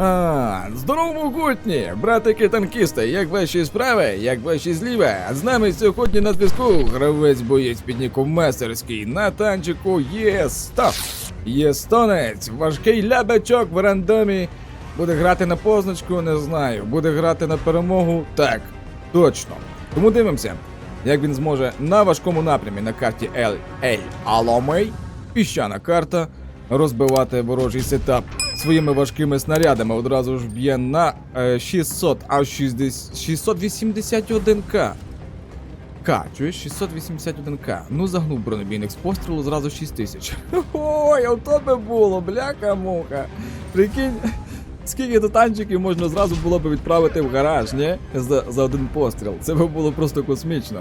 А, здорово, могутні! Братики танкісти, як ваші справи, як ваші зліва? З нами сьогодні на зв'язку гравець боєць під ніком на танчику є 100 Є стонець, важкий лябачок в рандомі. Буде грати на позначку, не знаю. Буде грати на перемогу, так, точно. Тому дивимося, як він зможе на важкому напрямі на карті Ель Ель Аломей, піщана карта, розбивати ворожий сетап своїми важкими снарядами. Одразу ж б'є на е, 600, а 60, 681к. К, чуєш, 681к. Ну загнув бронебійник з пострілу зразу 6000. Ой, а то би було, бляка-муха. Прикинь, скільки то танчиків можна зразу було б відправити в гараж, ні? За, за один постріл. Це би було просто космічно.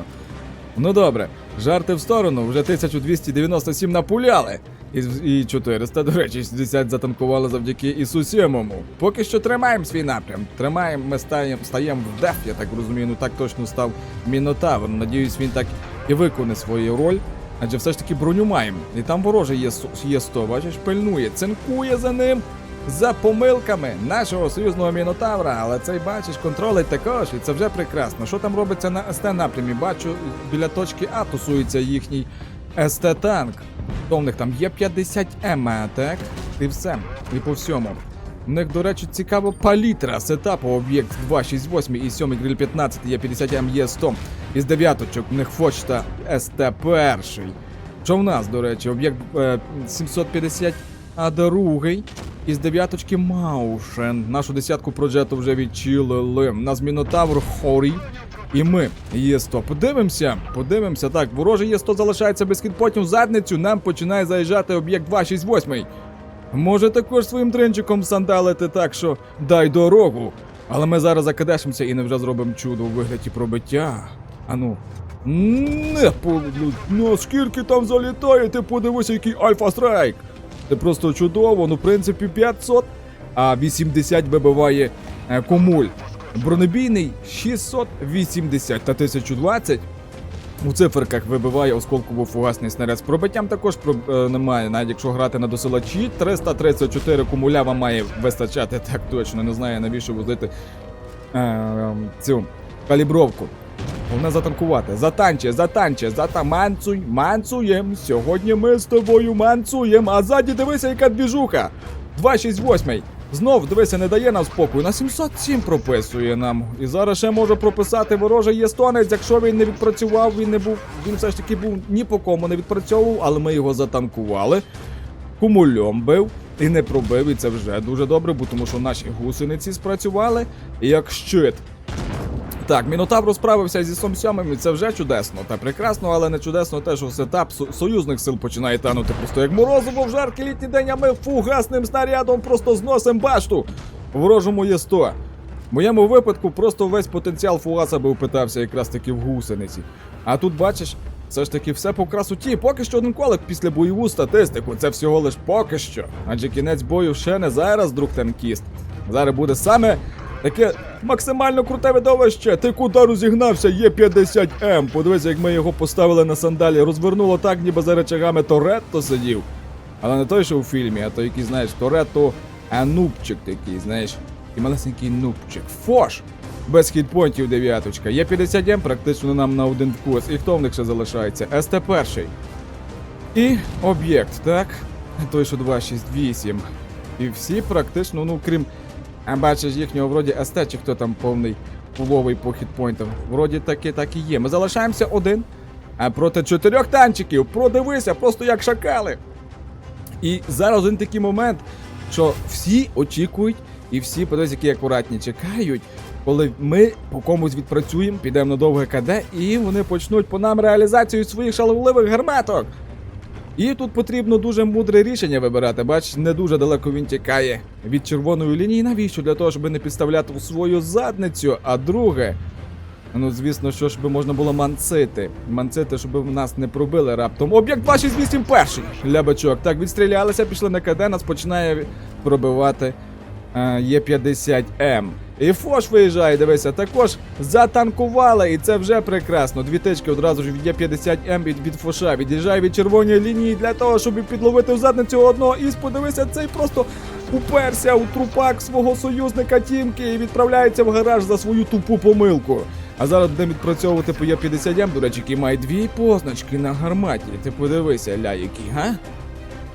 Ну добре, жарти в сторону, вже 1297 напуляли. І, і 400, до речі, 60 затанкували завдяки Ісу Сьомому. Поки що тримаємо свій напрям. Тримаємо, ми стаємо, стаємо в деф, я так розумію, ну так точно став Мінотавр. Надіюсь, він так і виконає свою роль. Адже все ж таки броню маємо. І там вороже є, є 100, бачиш, пильнує, цинкує за ним. За помилками нашого союзного мінотавра, але цей бачиш, контролить також, і це вже прекрасно. Що там робиться на СТ напрямі? Бачу, біля точки А тусується їхній СТ-танк. То в них там є 50 М, так? І все. І по всьому. У них, до речі, цікава палітра сетапу об'єкт 268 і 7 гриль 15 є 50 М, є 100. Із дев'яточок в них фочта СТ-1. Що в нас, до речі, об'єкт е, 750 а другий із дев'яточки Маушен. Нашу десятку проджету вже відчилили. У нас Мінотавр Хорі. І ми є 100. Подивимося, подивимося. Так, ворожий є 100 залишається без потім в задницю. Нам починає заїжджати об'єкт 268. Може також своїм тринчиком сандалити так, що дай дорогу. Але ми зараз закадешимося і не вже зробимо чудо у вигляді пробиття. Ану. Не полюблю. Ну скільки там залітає, ти подивися, який альфа страйк. Це просто чудово, ну в принципі 500, а 80 вибиває е, комуль. Бронебійний 680 та 1020. У циферках вибиває осколково-фугасний снаряд. З пробиттям також е, немає, навіть якщо грати на досилачі. 334 кумуля вам має вистачати так точно. Не знаю навіщо возити е, е, цю калібровку. Головне затанкувати. Затанче, затанче, зата манцуй, манцуєм. Сьогодні ми з тобою манцуєм. А ззаді дивися, яка двіжуха. 268. Знов дивися, не дає нам спокою. На 707 прописує нам. І зараз ще може прописати ворожий єстонець, якщо він не відпрацював, він не був. Він все ж таки був ні по кому не відпрацьовував, але ми його затанкували. Кумульом бив і не пробив, і це вже дуже добре, бо тому що наші гусениці спрацювали як щит. Так, Мінотавр справився зі Сом сьомим, і це вже чудесно та прекрасно, але не чудесно те, що сетап со- союзних сил починає танути просто як морозиво в жаркий літній день, а ми фугасним снарядом просто зносим башту. Ворожому є 100. В моєму випадку просто весь потенціал фугаса би впитався якраз таки в гусениці. А тут бачиш, все ж таки все по красоті. Поки що один колик після бойову статистику. Це всього лиш поки що. Адже кінець бою ще не зараз, друг танкіст. Зараз буде саме таке максимально круте видовище. Ти куди розігнався? Є 50 М. Подивися, як ми його поставили на сандалі. Розвернуло так, ніби за речагами Торетто сидів. Але не той, що у фільмі, а той, який, знаєш, Торетто Анупчик такий, знаєш. І малесенький нупчик. Фош! Без хітпонтів дев'яточка. Є 50 М практично нам на один вкус. І хто в них ще залишається? СТ-1. І об'єкт, так? Той, що 268. І всі практично, ну крім. А бачиш їхнього вроді СТ, чи хто там повний пуловий по хітпойнтам. Вроді таки так і є. Ми залишаємося один. А проти чотирьох танчиків. Продивися, просто як шакали. І зараз один такий момент, що всі очікують, і всі подивись, які акуратні чекають, коли ми по комусь відпрацюємо, підемо на довге КД, і вони почнуть по нам реалізацію своїх шаловливих гарматок. І тут потрібно дуже мудре рішення вибирати. Бач, не дуже далеко він тікає від червоної лінії. Навіщо? Для того, щоб не підставляти у свою задницю. А друге, ну звісно, що ж би можна було манцити. Манцити, щоб нас не пробили раптом. Об'єкт 268 перший. Лябачок. Так, відстрілялися, пішли на КД, нас починає пробивати Є50М. І Фош виїжджає, дивися, також затанкували, і це вже прекрасно. Дві тички одразу ж від Є50М від, від Фоша. Від'їжджає від червоної лінії для того, щоб підловити в задницю одного із. Подивися, цей просто уперся у трупак свого союзника Тімки і відправляється в гараж за свою тупу помилку. А зараз будемо відпрацьовувати по Є50М, до речі, який має дві позначки на гарматі. Ти подивися, ля який, га?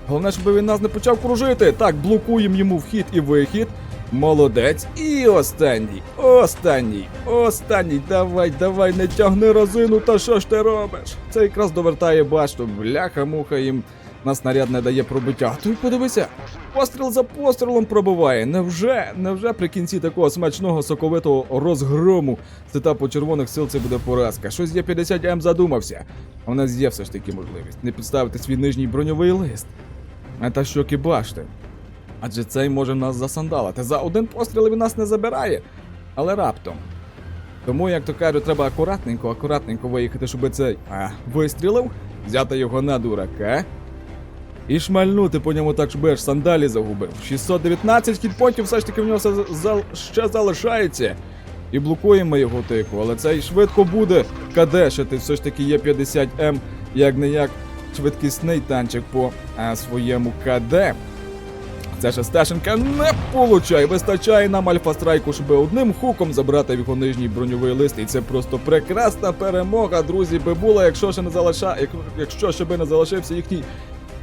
Головне, щоб він нас не почав кружити. Так, блокуємо йому вхід і вихід. Молодець. І останній, останній, останній. Давай, давай, не тягни розину, та що ж ти робиш? Це якраз довертає башту. Бляха-муха їм на снаряд не дає пробиття. А Ти подивися, постріл за пострілом пробиває. Невже, невже при кінці такого смачного соковитого розгрому з етапу червоних сил це буде поразка? Щось є 50 М задумався. В нас є все ж таки можливість не підставити свій нижній броньовий лист. Та щоки башти. Адже цей може нас засандалити. За один постріл він нас не забирає, але раптом. Тому, як то кажуть, треба акуратненько, акуратненько виїхати, щоб цей а, вистрілив, взяти його на дурака. І шмальнути по ньому так, щоб аж сандалі загубив. 619 хітпонтів все ж таки в нього все за- ще залишається. І блокуємо його тику, але цей швидко буде кадешити. Все ж таки є 50М, як не як швидкісний танчик по а, своєму КД. Це ж Сташенка не получає. Вистачає нам альфа-страйку, щоб одним хуком забрати його нижній броньовий лист. І це просто прекрасна перемога, друзі, би була, якщо ще не залиша... якщо ще би не залишився їхній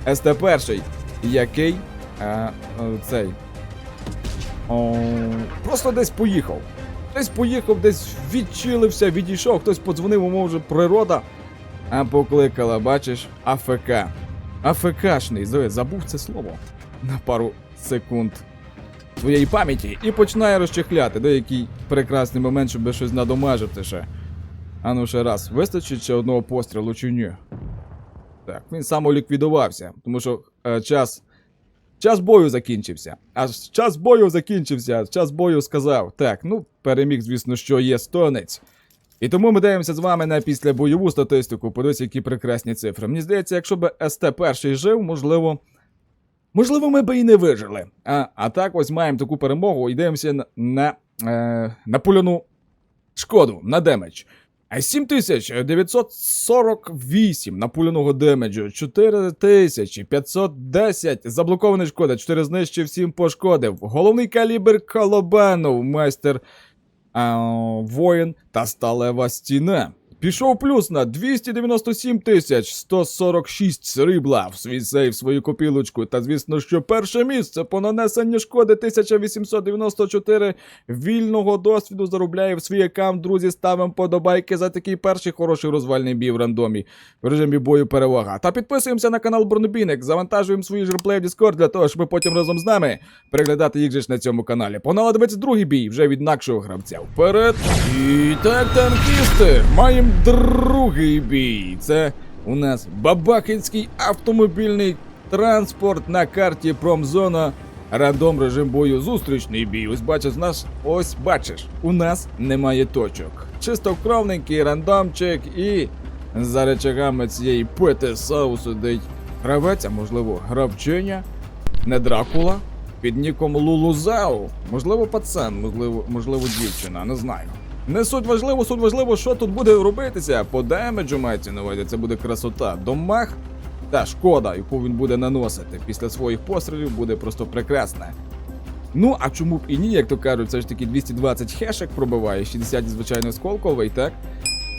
СТ-1, який а, а, цей. О, просто десь поїхав. Десь поїхав, десь відчилився, відійшов, хтось подзвонив, йому вже природа. А покликала, бачиш, АФК. АФКшний, Зоя, забув це слово на пару секунд своєї пам'яті і починає розчехляти. Деякий прекрасний момент, щоб щось надомажити ще. А ну ще раз, вистачить ще одного пострілу чи ні? Так, він самоліквідувався, тому що е, час. Час бою закінчився. Аж час бою закінчився. Час бою сказав. Так, ну, переміг, звісно, що є стонець. І тому ми дивимося з вами на післябойову статистику. Подивіться, які прекрасні цифри. Мені здається, якщо б СТ перший жив, можливо. Можливо, ми би і не вижили. А, а так ось маємо таку перемогу і дивимося на, на, е, на пуляну шкоду, на демедж. А 7948 напуляного демеджу, 4510 заблокованої шкоди, 4 знищив, 7 пошкодив. Головний калібр Колобанов, майстер а, воїн та сталева стіна. Пішов плюс на 297 тисяч 146 срібла в свій сейф, свою копілочку. Та звісно, що перше місце по нанесенню шкоди 1894 вільного досвіду заробляє в свій аккаунт. Друзі, ставимо подобайки за такий перший хороший розвальний бій в рандомі в режимі бою перевага. Та підписуємося на канал Бронебійник, завантажуємо свої жерплеї в Discord для того, щоб потім разом з нами переглядати їх же ж на цьому каналі. Погнали дивитися другий бій вже від інакшого гравця. Вперед! І так, танкісти, маємо другий бій. Це у нас Бабахинський автомобільний транспорт на карті Промзона. Рандом режим бою зустрічний бій. Ось бачиш, нас ось бачиш, у нас немає точок. Чисто кровненький рандомчик і за речагами цієї пити соусу сидить гравець, а можливо, гравчиня, не Дракула, під ніком Лулузау. Можливо, пацан, можливо, можливо, дівчина, не знаю. Не суть важливо, суть важливо, що тут буде робитися. По демеджу мається на увазі, це буде красота. Домах та шкода, яку він буде наносити після своїх пострілів, буде просто прекрасна. Ну, а чому б і ні, як то кажуть, все ж таки 220 хешек пробиває, 60 звичайно сколковий, так?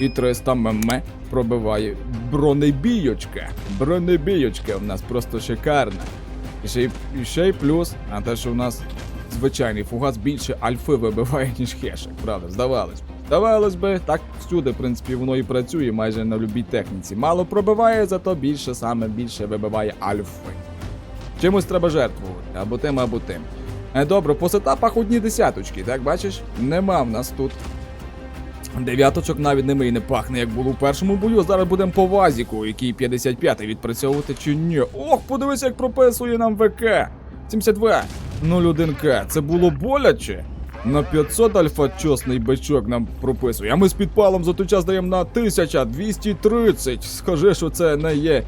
І 300 мм пробиває бронебійочка. Бронебійочка в нас просто шикарна. І ще й, і ще й плюс, а те, що в нас звичайний фугас більше альфи вибиває, ніж хешек, правда, здавалось. Здавалось би, так всюди, в принципі, воно і працює майже на любій техніці. Мало пробиває, зато більше саме більше вибиває альфи. Чимось треба жертвувати, або тим, або тим. Е, Добре, по сетапах одні десяточки, так бачиш? Нема в нас тут. Дев'яточок навіть ними і не пахне, як було в першому бою. Зараз будемо по вазіку, який 55-й відпрацьовувати чи ні. Ох, подивись, як прописує нам ВК. 72 01К. Це було боляче. На 500 альфа-чосний бичок нам прописує. А ми з підпалом за той час даємо на 1230. Скажи, що це не є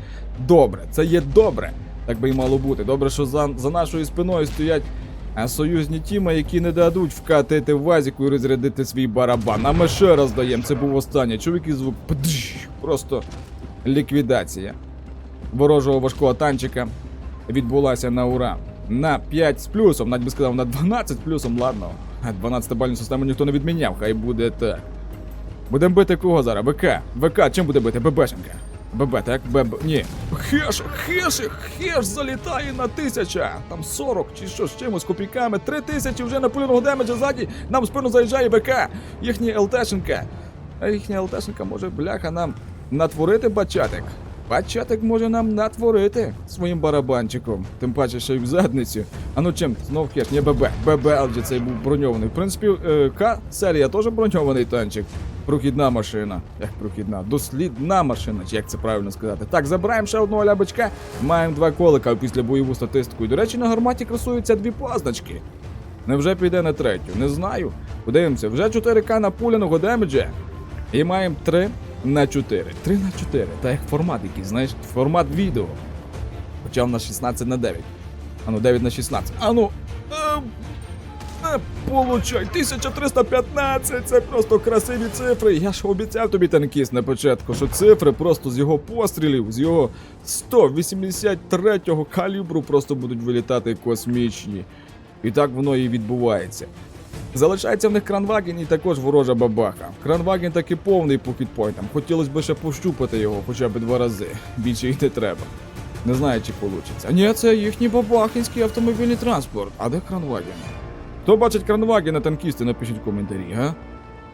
добре. Це є добре. Так би й мало бути. Добре, що за, за нашою спиною стоять союзні тіми, які не дадуть вкатити вазіку і розрядити свій барабан. А ми ще раз даємо. Це був останній. Чоловік звук. Просто ліквідація ворожого важкого танчика відбулася на ура. На 5 з плюсом, навіть би сказав на 12 з плюсом, ладно. 12 бальну систему ніхто не відміняв, хай буде так. Будемо бити кого зараз? ВК. ВК чим буде бити? ББшенка. ББ, так? ББ. Ні. Хеш, хеш, хеш залітає на тисяча. Там 40 чи що з чимось копійками. Три тисячі вже на пульного демеджа ззаді. Нам спину заїжджає БК. Їхня ЛТшенка. А їхня ЛТшенка може, бляха, нам натворити бачатик. Бачатик може нам натворити своїм барабанчиком. Тим паче, що й в задницю. А ну чим? Знов хеш, не ББ. ББ адже цей був броньований. В принципі, е, К серія теж броньований танчик. Прохідна машина. Як прохідна? Дослідна машина, чи як це правильно сказати. Так, забираємо ще одного лябочка. Маємо два колика після бойову статистику. І, до речі, на гарматі красуються дві позначки. Невже піде на третю? Не знаю. Подивимося, вже 4К напуляного демеджа. І маємо 3 на 4. 3 на 4. Та як формат якийсь, знаєш, формат відео. Хоча в нас 16 на 9. Ану, 9 на 16. Ану. Е, получай, 1315, це просто красиві цифри. Я ж обіцяв тобі танкіст на початку, що цифри просто з його пострілів, з його 183-го калібру просто будуть вилітати космічні. І так воно і відбувається. Залишається в них кранваген і також ворожа бабаха. Кранваген таки повний по хітпойтам. Хотілося б ще пощупати його хоча б два рази. Більше й не треба. Не знаю, чи вийде. Ні, це їхній бабахінський автомобільний транспорт. А де кранваген? Хто бачить кранвагена танкісти, напишіть коментарі, га?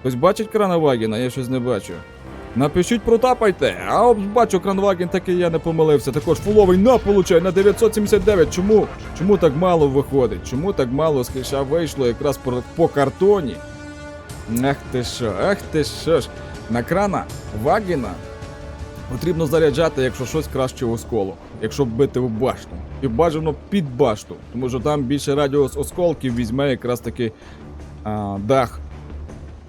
Хтось бачить кранвагена, я щось не бачу. Напишіть, протапайте, а от бачу кранваген, таки я не помилився. Також фуловий на получай на 979. Чому? Чому так мало виходить? Чому так мало з киша вийшло якраз по, по картоні? Ах ти що, ах ти що ж. На крана Вагіна потрібно заряджати, якщо щось краще осколок, якщо бити в башту. І бажано під башту, тому що там більше радіус осколків візьме якраз таки а, дах.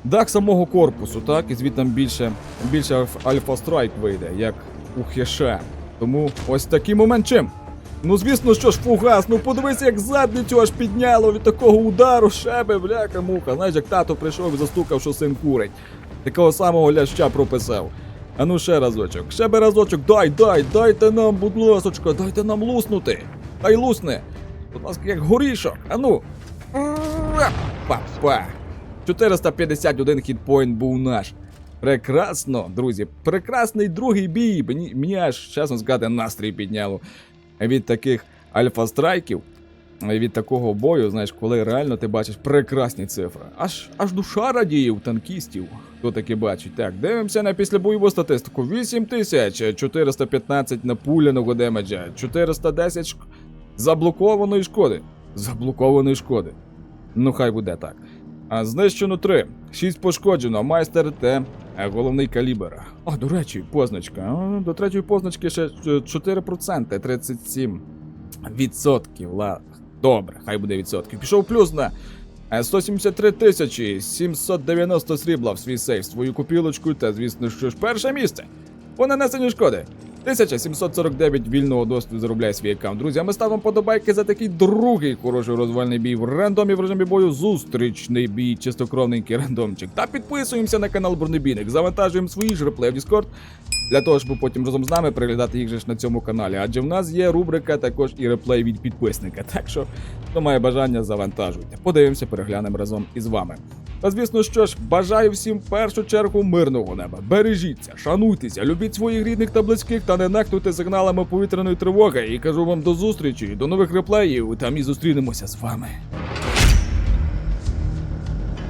Дах самого корпусу, так, і звідти більше, більше альфа страйк вийде, як у хеше. Тому ось такий момент чим. Ну звісно, що ж фугас, ну подивися, як задницю аж підняло від такого удару, шебе, бляка муха. Знаєш, як тато прийшов і застукав, що син курить. Такого самого ляща прописав. А ну ще разочок, ще би разочок, дай, дай, дайте нам, будь ласочка, дайте нам луснути. Хай лусне. Будь ласка, як горішок. А ну. Па-па. 451 хітпоінт був наш. Прекрасно, друзі. Прекрасний другий бій. Мені, мені аж, чесно сказати, настрій підняло. Від таких альфа-страйків, від такого бою, знаєш, коли реально ти бачиш прекрасні цифри. Аж аж душа радіє у танкістів. Хто таки бачить? Так, дивимося на післябойову статистику. 8415 напуляного демеджа, 410 шк... заблокованої шкоди. Заблокованої шкоди. Ну, хай буде так. А знищено 3, 6 пошкоджено, майстер Т, головний калібр. О, до речі, позначка. До третьої позначки ще е, 4%, 37 відсотків. Добре, хай буде відсотків. Пішов плюс на е, 173 тисячі 790 срібла в свій сейф, свою купілочку та, звісно, що ж перше місце. По нанесенню шкоди. 1749 вільного досвіду заробляє свій аккаунт. Друзі, а ми ставимо подобайки за такий другий хороший розвальний бій в рандомі в режимі бою. Зустрічний бій, чистокровненький рандомчик. Та підписуємося на канал Бронебійник. Завантажуємо свої ж в Discord. Для того, щоб потім разом з нами переглядати їх же ж на цьому каналі. Адже в нас є рубрика також і реплей від підписника. Так що, хто має бажання, завантажуйте. Подивимося, переглянемо разом із вами. Та звісно, що ж, бажаю всім в першу чергу мирного неба. Бережіться, шануйтеся, любіть своїх рідних та близьких та не нехтуйте сигналами повітряної тривоги. І кажу вам до зустрічі, до нових реплеїв. Там і зустрінемося з вами.